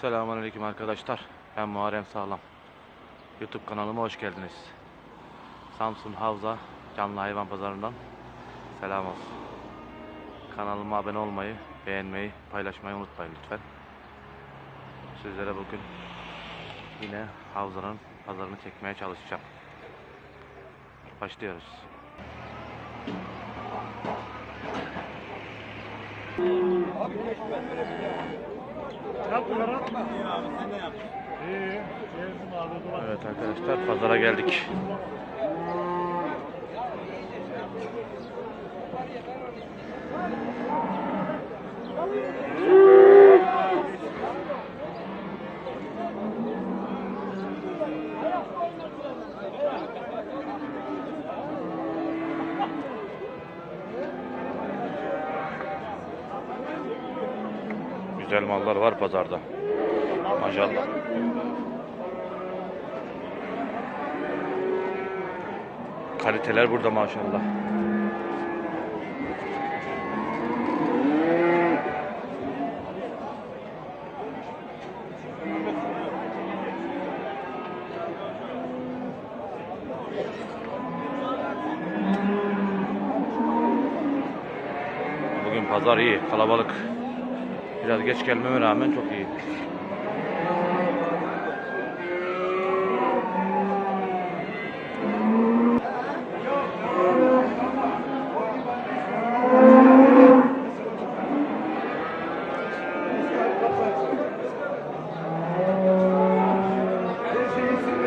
Selamünaleyküm arkadaşlar. Ben Muharrem Sağlam. YouTube kanalıma hoş geldiniz. Samsun Havza Canlı Hayvan Pazarı'ndan selam olsun. Kanalıma abone olmayı, beğenmeyi, paylaşmayı unutmayın lütfen. Sizlere bugün yine Havza'nın pazarını çekmeye çalışacağım. Başlıyoruz. Evet arkadaşlar pazara geldik. Güzel mallar var pazarda. Maşallah. Kaliteler burada maşallah. Bugün pazar iyi, kalabalık. Biraz geç gelmeme rağmen çok iyi.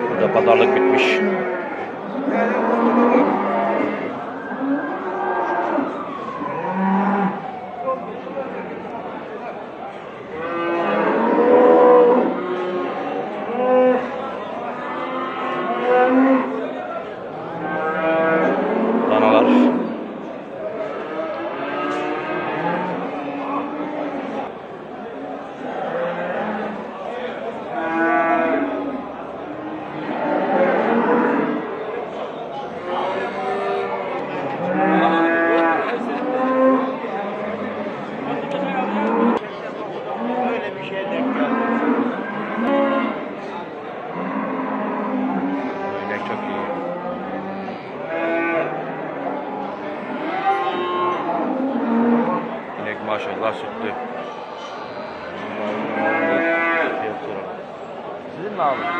Burada pazarlık bitmiş. Danalar. Böyle bir şey denk geldi. İnek çok iyi. İnek maşallah sütlü. Sizin mi abi?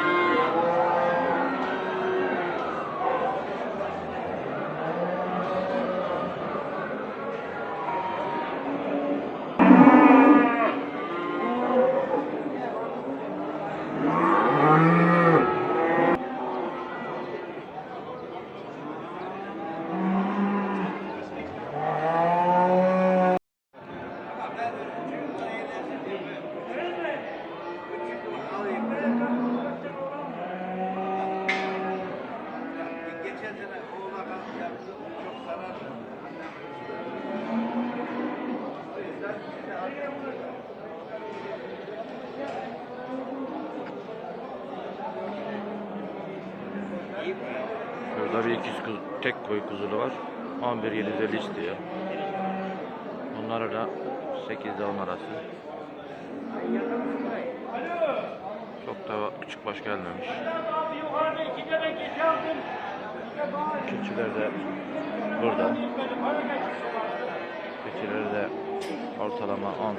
Şurada bir ikiz kuzu, tek koyu kuzulu var. 11.750 istiyor. Bunları da 8'de 10 arası. Çok da küçük baş gelmemiş. Keçiler de burada. Keçiler de ortalama 10.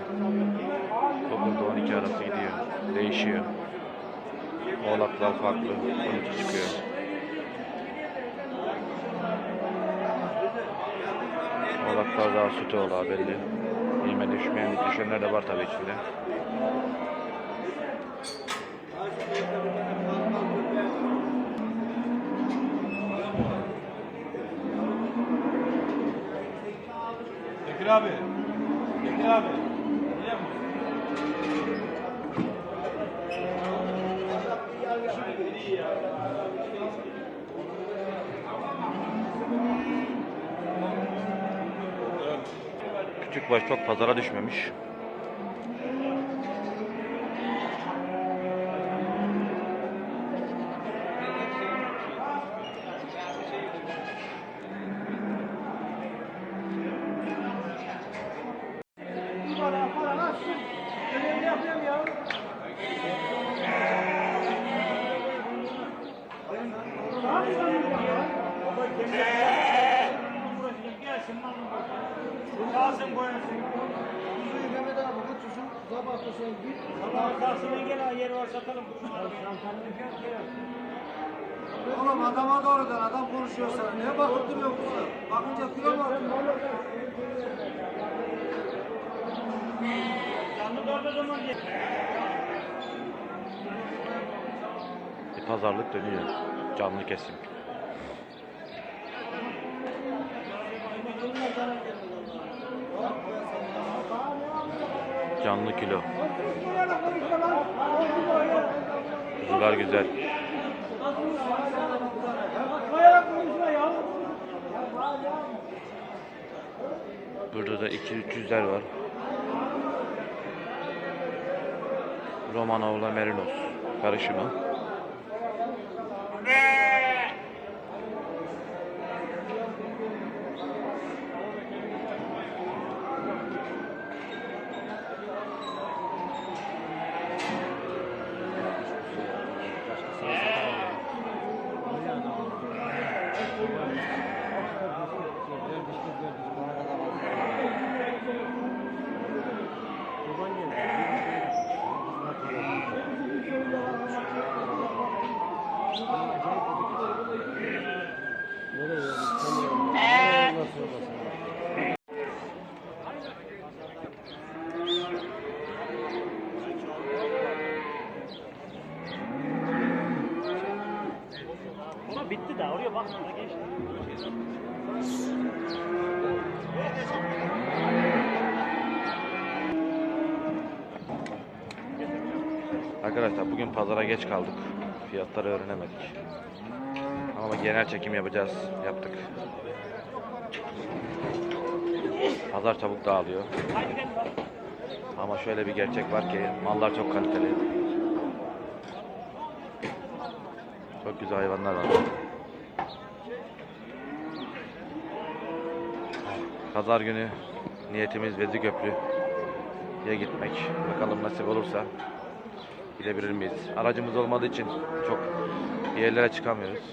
9'da 12 arası gidiyor. Değişiyor. Oğlaklar farklı. 12 çıkıyor. Oğlaklar daha sütü ola belli. Yeme düşmeyen, düşenler de var tabii içinde. Bekir abi. Bekir abi. Küçük baş çok pazara düşmemiş. Kalsın gel yer var satalım. Oğlum adama doğrudan adam konuşuyor sana. Niye bakıp duruyorsun kızım? Bakınca kilo mu atıyor? Canlı da orada zaman gel. Bir pazarlık dönüyor. Canlı kesim. Canlı kilo. Kuzular güzel. Burada da 2-300'ler var. Romanov'la Merinos karışımı. Bitti de oraya bakma da geçti. Arkadaşlar bugün pazara geç kaldık. Fiyatları öğrenemedik. Ama genel çekim yapacağız. Yaptık. Pazar çabuk dağılıyor. Ama şöyle bir gerçek var ki mallar çok kaliteli. Güzel hayvanlar var. Pazar günü niyetimiz Vezirköprü'ye gitmek. Bakalım nasip olursa gidebilir miyiz? Aracımız olmadığı için çok yerlere çıkamıyoruz.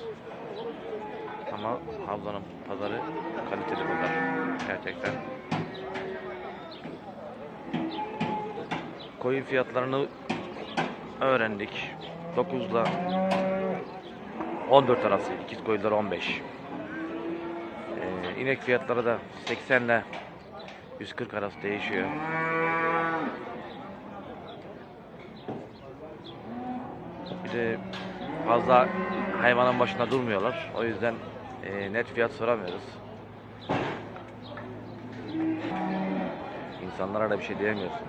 Ama Havza'nın pazarı kaliteli pazar. Gerçekten. Koyun fiyatlarını öğrendik. 9 ile 14 arası. İkiz koyunlar 15. Ee, inek fiyatları da 80 ile 140 arası değişiyor. Bir de fazla hayvanın başında durmuyorlar. O yüzden e, net fiyat soramıyoruz. İnsanlara da bir şey diyemiyorsun.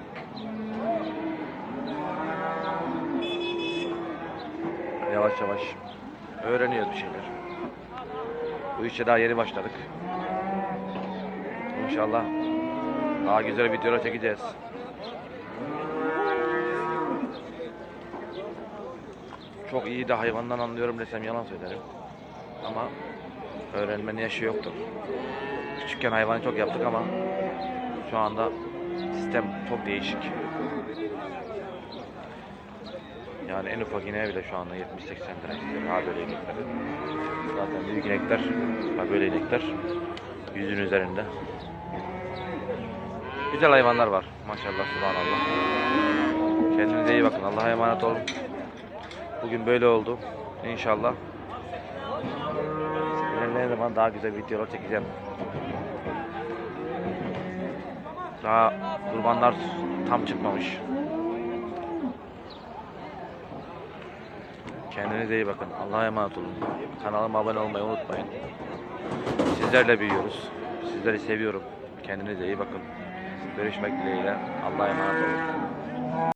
Yavaş yavaş öğreniyoruz bir şeyler. Bu işe daha yeni başladık. İnşallah daha güzel videolar çekeceğiz. Çok iyi de hayvandan anlıyorum desem yalan söylerim. Ama öğrenmenin yaşı yoktur. Küçükken hayvanı çok yaptık ama şu anda sistem çok değişik. Yani en ufak ineğe bile şu anda 70-80 lira istiyor. Ha böyle inekleri. Zaten büyük inekler, ha böyle inekler yüzün üzerinde. Güzel hayvanlar var. Maşallah, subhanallah. Kendinize iyi bakın. Allah'a emanet olun. Bugün böyle oldu. İnşallah. İlerleyen zaman daha güzel videolar çekeceğim. Daha kurbanlar tam çıkmamış. Kendinize iyi bakın. Allah'a emanet olun. Kanalıma abone olmayı unutmayın. Sizlerle büyüyoruz. Sizleri seviyorum. Kendinize iyi bakın. Görüşmek dileğiyle. Allah'a emanet olun.